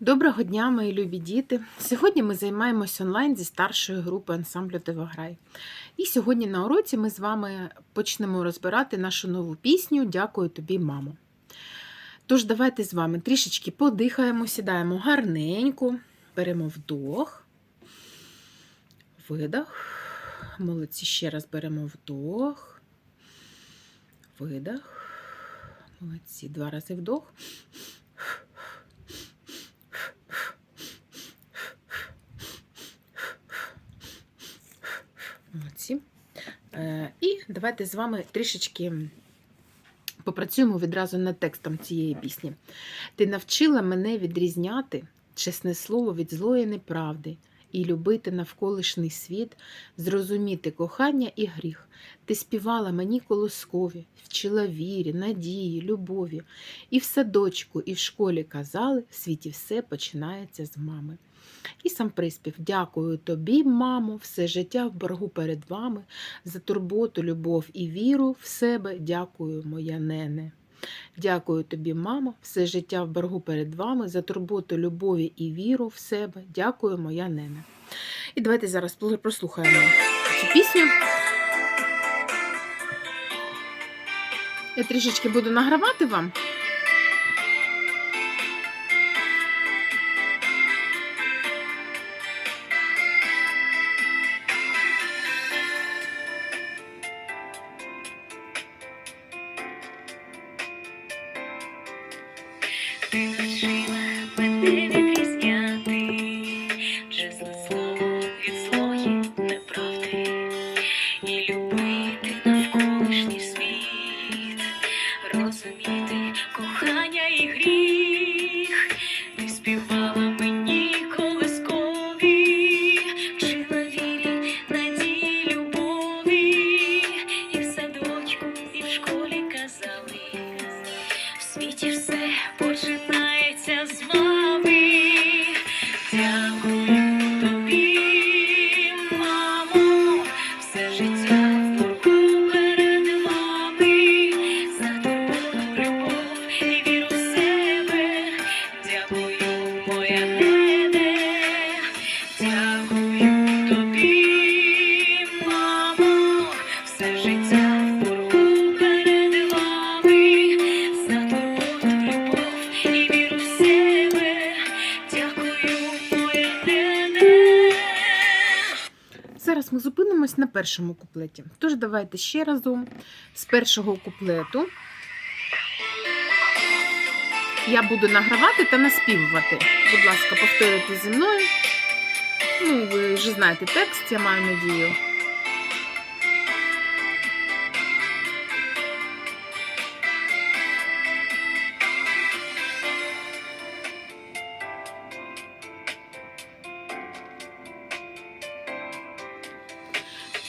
Доброго дня, мої любі діти! Сьогодні ми займаємось онлайн зі старшої групи ансамблю Дивограй. І сьогодні на уроці ми з вами почнемо розбирати нашу нову пісню Дякую тобі, мамо. Тож, давайте з вами трішечки подихаємо, сідаємо гарненько, беремо вдох, видох. Молодці, ще раз беремо вдох, видох. Молодці, два рази вдох. Молодці. Е, І давайте з вами трішечки попрацюємо відразу над текстом цієї пісні. Ти навчила мене відрізняти чесне слово від злої неправди і любити навколишній світ, зрозуміти кохання і гріх. Ти співала мені колоскові, вчила вірі, надії, любові. І в садочку, і в школі казали, в світі все починається з мами. І сам приспів Дякую тобі, мамо, все життя в боргу перед вами, за турботу, любов і віру в себе. Дякую, моя нене. Дякую тобі, мамо, все життя в боргу перед вами, за турботу, любові і віру в себе. Дякую, моя нене. І давайте зараз прослухаємо цю пісню. Я трішечки буду награвати вам. Ти Дякую ми на першому куплеті. Тож давайте ще разом з першого куплету я буду награвати та наспівувати. Будь ласка, повторюйте зі мною. Ну, ви вже знаєте текст, я маю надію.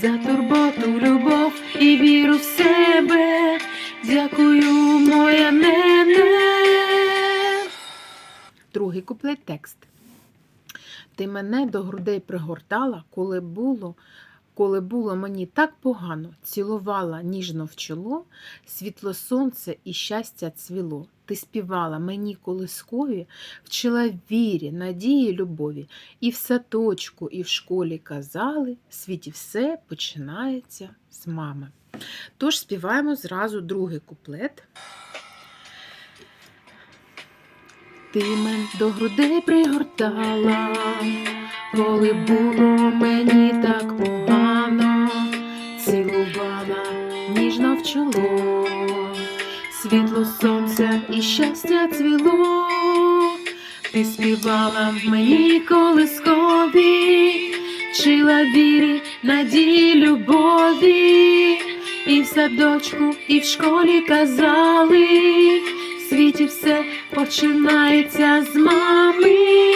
за турботу, любов і віру в себе. Дякую, моя нене. Другий куплет текст. Ти мене до грудей пригортала, коли було, коли було мені так погано, цілувала ніжно в чоло, світло сонце і щастя цвіло. Ти співала мені колискові, вчила вірі, надії, любові, і в садочку, і в школі казали, в світі все починається з мами. Тож співаємо зразу другий куплет. Ти мен до грудей пригортала, коли було мені так погано, цілувала ніжно в чоло, світло сонця і щастя цвіло, ти співала мені колискові, вчила вірі, надії, любові, і в садочку, і в школі казали, в світі все починається з мами.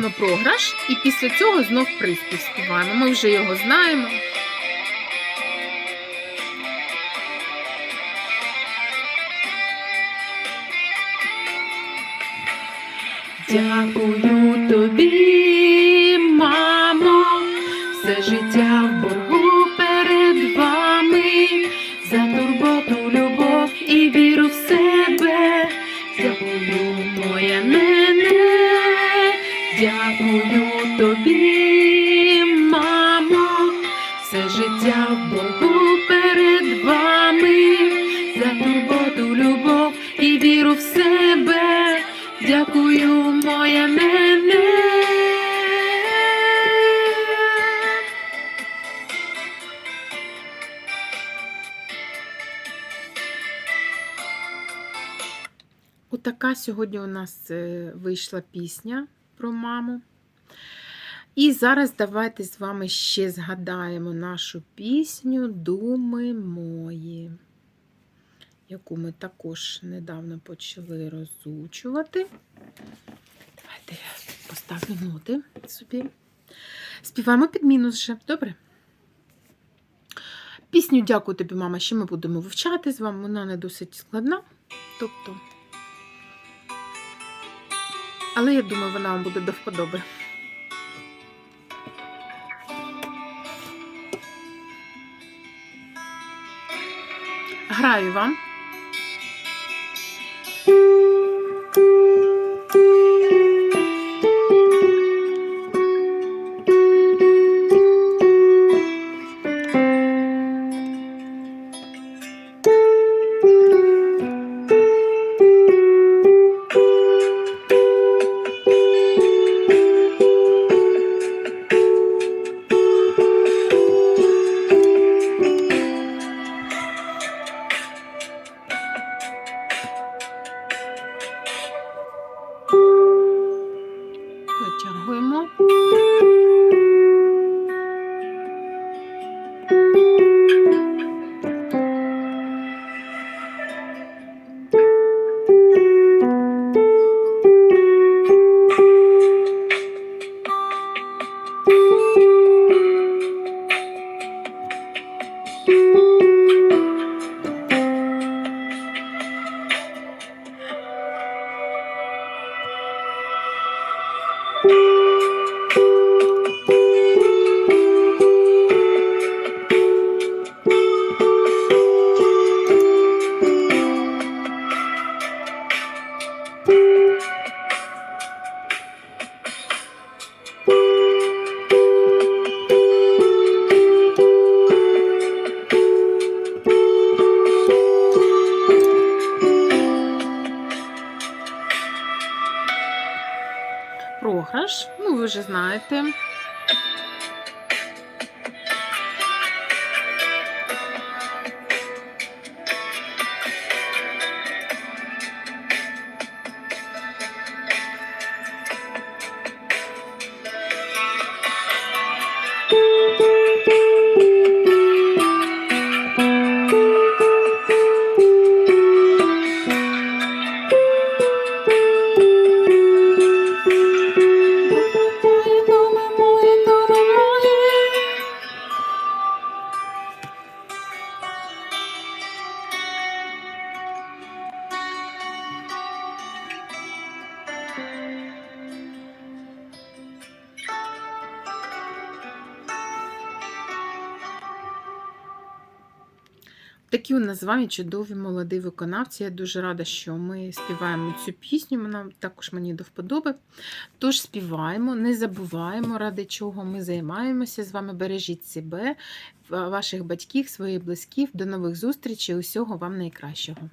Слухаємо програш і після цього знов приспів співаємо. Ми вже його знаємо. Дякую тобі, мамо, все життя дякую тобі, мамо, все життя Богу перед вами, за турботу, любов і віру в себе. Дякую, моя нене. Отака сьогодні у нас е, вийшла пісня про маму. І зараз давайте з вами ще згадаємо нашу пісню Думи мої, яку ми також недавно почали розучувати. Давайте я поставлю ноти собі. Співаємо під мінус вже, добре? Пісню Дякую тобі, мама, ще ми будемо вивчати з вами. Вона не досить складна. Тобто. Але я думаю, вона вам буде до вподоби. Граю вам. Ви вже знаєте. Такі у нас з вами чудові молоді виконавці. Я дуже рада, що ми співаємо цю пісню. Вона також мені до вподоби. Тож співаємо, не забуваємо, ради чого ми займаємося з вами. Бережіть себе, ваших батьків, своїх близьких. До нових зустрічей. Усього вам найкращого.